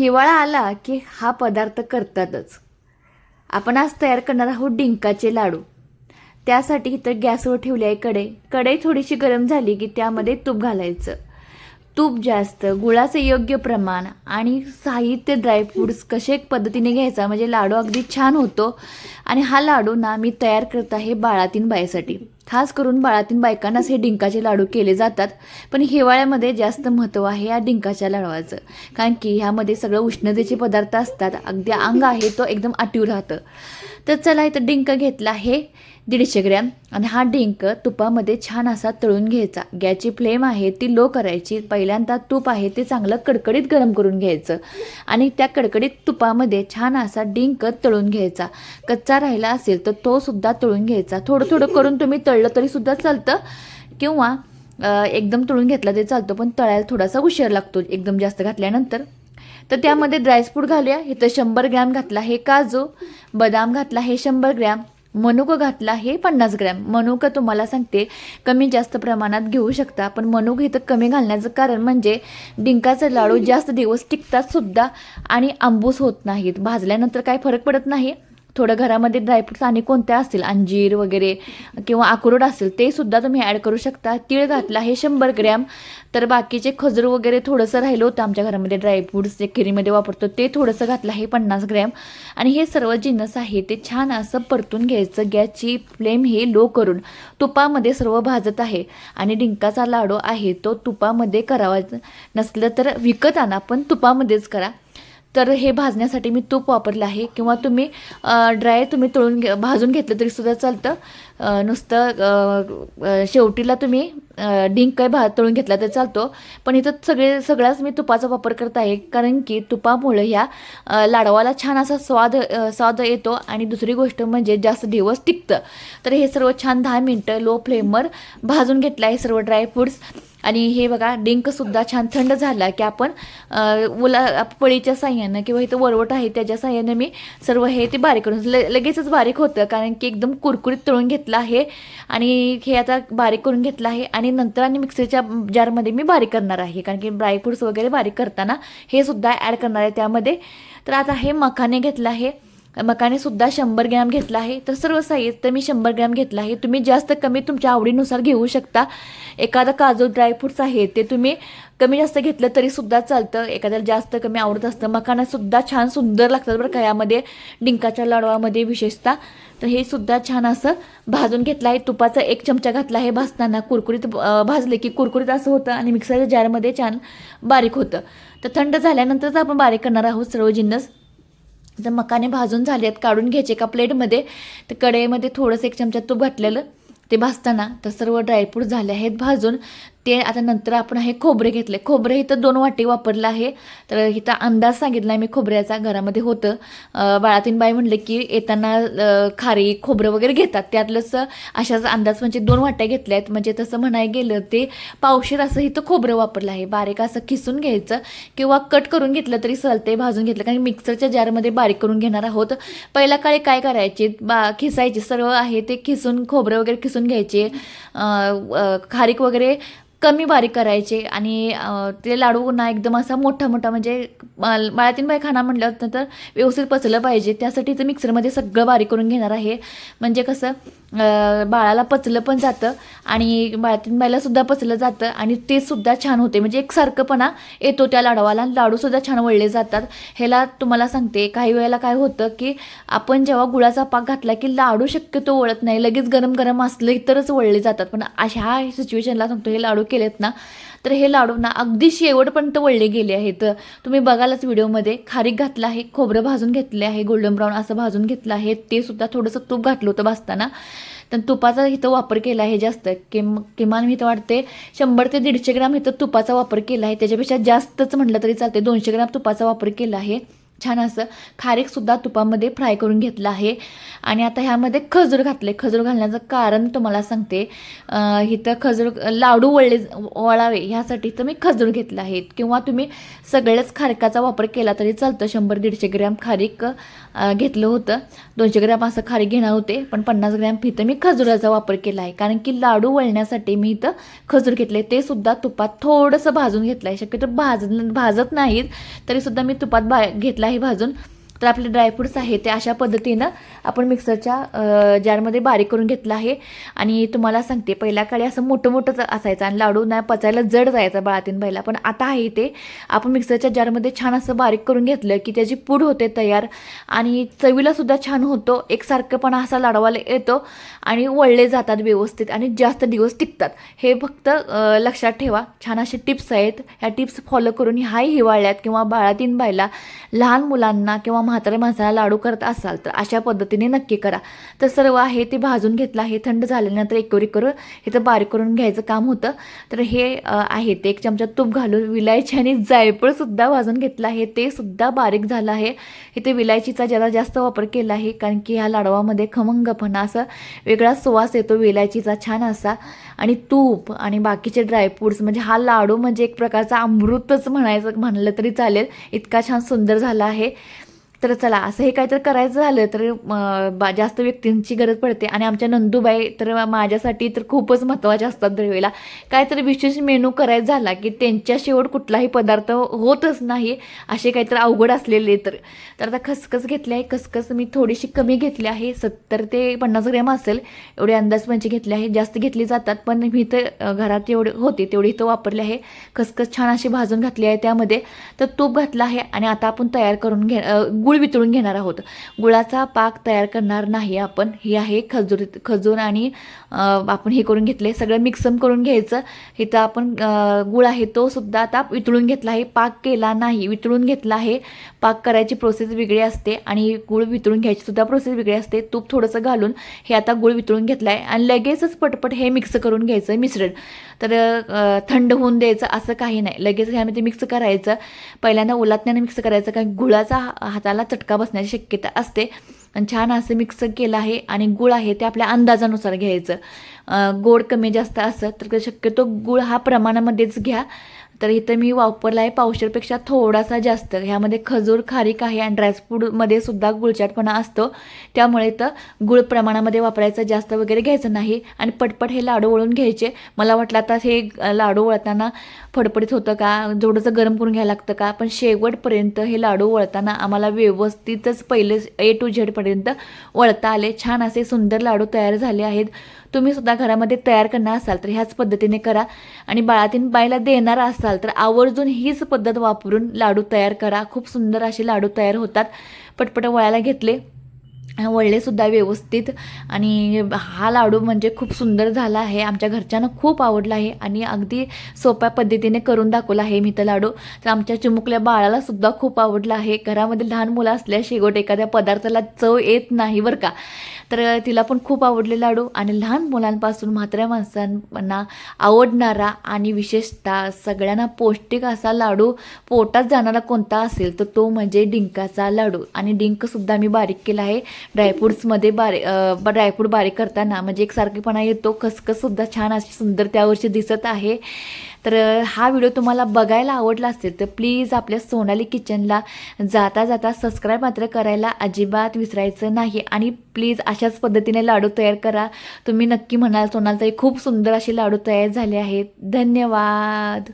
हिवाळा आला की हा पदार्थ करतातच. आपण आज तयार करणार आहोत डिंकाचे लाडू. त्यासाठी इथं गॅसवर ठेवली आहे कढई कढई थोडीशी गरम झाली की त्यामध्ये तूप घालायचं. तूप जास्त गुळाचं योग्य प्रमाण आणि साहित्य ड्रायफ्रूट्स कसे एक पद्धतीने घ्यायचा म्हणजे लाडू अगदी छान होतो. आणि हा लाडू ना मी तयार करत आहे बाळातीन बाईसाठी खास करून बाळातीन बायकांनाच हे डिंकाचे लाडू केले जातात पण हिवाळ्यामध्ये जास्त महत्त्व आहे या डिंकाच्या लाडवाचं. कारण की ह्यामध्ये सगळं उष्णतेचे पदार्थ असतात अगदी अंग आहे तो एकदम आटीव राहतं. तर चला इथं डिंक घेतला आहे दीडशे ग्रॅम. आणि हा डिंक तुपामध्ये छान असा तळून घ्यायचा. गॅसची फ्लेम आहे ती लो करायची. पहिल्यांदा तूप आहे ते चांगलं कडकडीत गरम करून घ्यायचं. आणि त्या कडकडीत तुपामध्ये छान असा डिंक तळून घ्यायचा. कच्चा राहिला असेल तर तो सुद्धा तळून घ्यायचा. थोडं थोडं करून तुम्ही तळ तळलं तरी सुद्धा चालतं. किंवा एकदम तळून घेतला तरी चालतो पण तळायला थोडासा उशीर लागतो एकदम जास्त घातल्यानंतर. तर त्यामध्ये ड्रायफ्रूट घालूया. इथं शंभर ग्रॅम घातला हे काजू बदाम घातला हे शंभर ग्रॅम मनुक घातला हे पन्नास ग्रॅम. मनुक तुम्हाला सांगते कमी जास्त प्रमाणात घेऊ शकता पण मनुक इथं कमी घालण्याचं कारण म्हणजे डिंकाचे लाडू जास्त दिवस टिकतात सुद्धा आणि आंबूस होत नाहीत. भाजल्यानंतर काही फरक पडत नाही. थोडं घरामध्ये ड्रायफ्रुट्स आणि कोणत्या असतील अंजीर वगैरे किंवा अक्रोड असेल ते सुद्धा तुम्ही ॲड करू शकता. तीळ घातला हे शंभर ग्रॅम तर बाकीचे खजूर वगैरे थोडंसं राहिलं होतं आमच्या घरामध्ये ड्रायफ्रुट्स जे खिरीमध्ये वापरतो ते थोडंसं घातलं आहे पन्नास ग्रॅम आणि हे सर्व जिन्नस आहे ते छान असं परतून घ्यायचं गॅसची फ्लेम हे लो करून. तुपामध्ये सर्व भाजत आहे. आणि डिंकाचा लाडू आहे तो तुपामध्ये करावा. नसलं तर विकत आणा पण तुपामध्येच करा. तर हे भाजण्यासाठी मी तूप वापरलं आहे. किंवा तुम्ही ड्राय तुम्ही तळून घे भाजून घेतलं तरी सुद्धा चालतं. नुसतं शेवटीला तुम्ही डिंक काय भा तळून घेतला तर चालतो. पण इथं सगळे सगळ्याच मी तुपाचा वापर करत आहे. कारण की तुपामुळे ह्या लाडवाला छान असा स्वाद स्वाद येतो. आणि दुसरी गोष्ट म्हणजे जास्त दिवस टिकतं. तर हे सर्व छान दहा मिनटं लो फ्लेमवर भाजून घेतलं आहे सर्व ड्रायफ्रूट्स आणि हे बघा डिंकसुद्धा छान थंड झाला की आपण ओला उला पळीच्या साह्यानं किंवा इथं वरवट आहे त्याच्या साह्यानं मी सर्व हे ते बारीक करून ल लगेचच बारीक होतं कारण की एकदम कुरकुरीत तळून घेतलं आहे आणि हे आता बारीक करून घेतलं आहे आणि नंतर आणि मिक्सरच्या जारमध्ये मी बारीक करणार आहे कारण की ड्रायफ्रूट्स वगैरे बारीक करताना हे सुद्धा ॲड करणार आहे त्यामध्ये. तर आता हे मखाने घेतलं आहे. मकाने सुद्धा शंभर ग्रॅम घेतला आहे. तर सर्व साहित्य मी शंभर ग्रॅम घेतलं आहे. तुम्ही जास्त कमी तुमच्या आवडीनुसार घेऊ शकता. एखादा काजू ड्रायफ्रूट्स आहे ते तुम्ही कमी जास्त घेतलं तरी सुद्धा चालतं. एखाद्याला जास्त कमी आवडत असतं. मकाना सुद्धा छान सुंदर लागतात बरं का यामध्ये डिंकाच्या लाडवामध्ये विशेषतः. तर हे सुद्धा छान असं भाजून घेतलं आहे. तुपाचा एक चमचा घातला आहे भाजताना. कुरकुरीत भाजले की कुरकुरीत असं होतं आणि मिक्सरच्या जारमध्ये छान बारीक होतं. तर थंड झाल्यानंतरच आपण बारीक करणार आहोत सर्व जिन्नस जर मकाने भाजून झाले आहेत काढून घ्यायचे एका प्लेटमध्ये तर कढईमध्ये थोडंसं एक चमचा तूप घातलेलं ते भाजताना तर सर्व ड्रायफ्रूट झाले आहेत भाजून. ते आता नंतर आपण हे खोबरे घेतले. खोबरे इथं दोन वाटी वापरलं आहे. तर इथं अंदाज सांगितला आहे मी खोबऱ्याचा घरामध्ये होतं. बाळातीन बाई म्हणले की येताना खारी खोबरं वगैरे घेतात. त्यातलंच अशाच अंदाज म्हणजे दोन वाट्या घेतल्या आहेत. म्हणजे तसं म्हणायला गेलं ते पावशीर असं इथं खोबरं वापरलं आहे. बारीक असं खिसून घ्यायचं किंवा कट करून घेतलं तरी चालते भाजून घेतलं. कारण मिक्सरच्या जारमध्ये बारीक करून घेणार आहोत. पहिल्या काळी काय करायचे? बा खिसायचे. सर्व आहे ते खिसून खोबरं वगैरे खिसून घ्यायचे. खारीक वगैरे कमी बारीक करायचे आणि ते लाडू ना एकदम असा मोठा मोठा म्हणजे बाळ- बाळातीन बाई खाना म्हटलं तर व्यवस्थित पचलं पाहिजे. त्यासाठी तर मिक्सरमध्ये सगळं बारीक करून घेणार आहे. म्हणजे कसं बाळाला पचलं पण जातं आणि बाळातीन बाईलासुद्धा पचलं जातं आणि ते सुद्धा छान होते. म्हणजे एकसारखंपणा येतो त्या लाडवाला. लाडूसुद्धा छान वळले जातात. ह्याला तुम्हाला सांगते काही वेळेला काय होतं की आपण जेव्हा गुळाचा पाक घातला की लाडू शक्यतो वळत नाही. लगेच गरम गरम असले तरच वळले जातात. पण अशा सिच्युएशनला सांगतो हे लाडू केलेत ना तर हे लाडू ना अगदी शेवटपर्यंत वळले गेले आहेत. तुम्ही बघालच व्हिडिओमध्ये खारीक घातलं आहे खोबरं भाजून घेतले आहे गोल्डन ब्राऊन असं भाजून घेतलं आहे ते सुद्धा थोडंसं तूप घातलं होतं भाजताना. तर तुपाचा इथं वापर केला आहे जास्त किम किमान मी तर वाटते शंभर ते दीडशे ग्राम इथं तुपाचा वापर केला आहे. त्याच्यापेक्षा जास्तच म्हटलं तरी चालते दोनशे ग्राम तुपाचा वापर केला आहे. छान असं खारीकसुद्धा तुपामध्ये फ्राय करून घेतलं आहे. आणि आता ह्यामध्ये खजूर घातले खजूर घालण्याचं कारण तुम्हाला सांगते इथं खजूर लाडू वळले वळावे ह्यासाठी तर मी खजूर घेतलं आहे. किंवा तुम्ही सगळ्याच खारकाचा वापर केला तरी चालतं. शंभर दीडशे ग्रॅम खारीक घेतलं होतं. दोनशे ग्रॅम असं खारीक घेणार होते. पण पन्नास ग्रॅम इथं मी खजुराचा वापर केला आहे. कारण की लाडू वळण्यासाठी मी इथं खजूर घेतले ते सुद्धा तुपात थोडंसं भाजून घेतलं आहे शक्यतो भाज भाजत नाहीत तरीसुद्धा मी तुपात भा घेतला आहे भाजून तर आपले ड्रायफ्रूट्स आहे ते अशा पद्धतीनं आपण मिक्सरच्या जारमध्ये बारीक करून घेतलं आहे. आणि तुम्हाला सांगते पहिल्या काळी असं मोठं मोठंच असायचं आणि लाडू नाही पचायला जड जायचा बाळातीन बाईला. पण आता आहे ते आपण मिक्सरच्या जारमध्ये छान असं बारीक करून घेतलं की त्याची पूड होते तयार. आणि चवीला सुद्धा छान होतो. एकसारखंपणा असा लाडवाला येतो आणि वळले जातात व्यवस्थित आणि जास्त दिवस टिकतात. हे फक्त लक्षात ठेवा. छान असे टिप्स आहेत. ह्या टिप्स फॉलो करून ह्याही हिवाळ्यात किंवा बाळातीन बायला लहान मुलांना किंवा म्हातारे माणसाला लाडू करत असाल तर अशा पद्धतीने नक्की करा. तर सर्व आहे ते भाजून घेतलं आहे. थंड झाल्यानंतर एकोरी करून हे तर बारीक करून घ्यायचं काम होतं. तर हे आहे ते एक चमचा तूप घालून विलायची आणि जायफळसुद्धा भाजून घेतलं आहे. ते सुद्धा बारीक झालं आहे. इथे विलायचीचा जरा जास्त वापर केला आहे. कारण की ह्या लाडवामध्ये खमंगपणा असं वेगळा सुवास येतो. विलायचीचा छान असा. आणि तूप आणि बाकीचे ड्रायफ्रूट्स म्हणजे हा लाडू म्हणजे एक प्रकारचा अमृतच म्हणायचं म्हणलं तरी चालेल. इतका छान सुंदर झाला आहे. तर चला असं हे काहीतरी करायचं झालं तर बा जास्त व्यक्तींची गरज पडते. आणि आमच्या नंदूबाई तर माझ्यासाठी तर खूपच महत्त्वाच्या असतात दरवेळेला. काहीतरी विशेष मेनू करायचा झाला की त्यांच्या शेवट कुठलाही पदार्थ होतच नाही असे काहीतरी अवघड असलेले तर. तर आता खसखस घेतली आहे. खसखस मी थोडीशी कमी घेतली आहे. सत्तर ते पन्नास ग्रॅम असेल. एवढे अंदाज म्हणजे घेतले आहे. जास्त घेतली जातात पण मी तर घरात एवढे होते तेवढी इथं वापरले आहे. खसखस छान अशी भाजून घातली आहे त्यामध्ये. तर तूप घातलं आहे आणि आता आपण तयार करून घे गुळ वितळून घेणार आहोत. गुळाचा पाक तयार करणार नाही आपण. हे आहे खजूर खजूर आणि आपण हे करून घेतले. सगळं मिक्सम करून घ्यायचं. इथं आपण गुळ आहे तो सुद्धा आता वितळून घेतला आहे. पाक केला नाही वितळून घेतला आहे. पाक करायची प्रोसेस वेगळी असते आणि गुळ वितळून घ्यायची सुद्धा प्रोसेस वेगळी असते. तूप थोडंसं घालून हे आता गुळ वितळून घेतलं आहे आणि लगेचच पटपट हे मिक्स करून घ्यायचं मिश्रण. तर थंड होऊन द्यायचं असं काही नाही. लगेच ह्यामध्ये मिक्स करायचं. पहिल्यांदा उलातण्याने मिक्स करायचं कारण गुळाचा हा- हाताला चटका बसण्याची शक्यता असते. आणि छान असं मिक्स केलं आहे आणि गुळ आहे ते आपल्या अंदाजानुसार घ्यायचं. गोड कमी जास्त असं तर शक्यतो गुळ हा प्रमाणामध्येच घ्या. तर इथं मी वापरला आहे पावशेरपेक्षा थोडासा जास्त. ह्यामध्ये खजूर खारीक आहे आणि ड्रायफ्रूटमध्ये सुद्धा गुळचाटपणा असतो. त्यामुळे तर गुळ प्रमाणामध्ये वापरायचं जास्त वगैरे घ्यायचं नाही. आणि पटपट हे लाडू वळून घ्यायचे. मला वाटलं आता हे लाडू वळताना फडफडीत होतं का? थोडंसं गरम करून घ्यायला लागतं का? पण शेवटपर्यंत हे लाडू वळताना आम्हाला व्यवस्थितच पहिले ए टू झेडपर्यंत वळता आले. छान असे सुंदर लाडू तयार झाले आहेत. तुम्ही सुद्धा घरामध्ये तयार करणार असाल तर ह्याच पद्धतीने करा. आणि बाळातीन बाईला देणार असाल तर आवर्जून हीच पद्धत वापरून लाडू तयार करा. खूप सुंदर असे लाडू तयार होतात. पटपट वळायला घेतले. वळलेसुद्धा व्यवस्थित. आणि हा लाडू म्हणजे खूप सुंदर झाला आहे. आमच्या घरच्यांना खूप आवडला आहे आणि अगदी सोप्या पद्धतीने करून दाखवला आहे मी तर लाडू. तर आमच्या चिमुकल्या बाळाला सुद्धा खूप आवडला आहे. घरामध्ये लहान मुलं असल्या शेवट एखाद्या पदार्थाला चव येत नाही बरं का. तर तिला पण खूप आवडले लाडू आणि लहान मुलांपासून म्हात्र्या माणसांना आवडणारा आणि विशेषतः सगळ्यांना पौष्टिक असा लाडू पोटात जाणारा कोणता असेल तर तो म्हणजे डिंकाचा लाडू. आणि डिंकसुद्धा मी बारीक केला आहे. ड्रायफ्रूट्समध्ये बारीक ड्रायफ्रूट बारीक करताना म्हणजे एक सारखेपणा येतो खसखससुद्धा छान अशी सुंदर त्यावर्षी दिसत आहे. तर हा व्हिडिओ तुम्हाला बघायला आवडला असेल तर प्लीज आपल्या सोनाली किचनला जाता जाता सबस्क्राईब मात्र करायला अजिबात विसरायचं नाही आणि प्लीज अशाच पद्धतीने लाडू तयार करा. तुम्ही नक्की म्हणाल सोनाल तरी खूप सुंदर असे लाडू तयार झाले आहेत. धन्यवाद!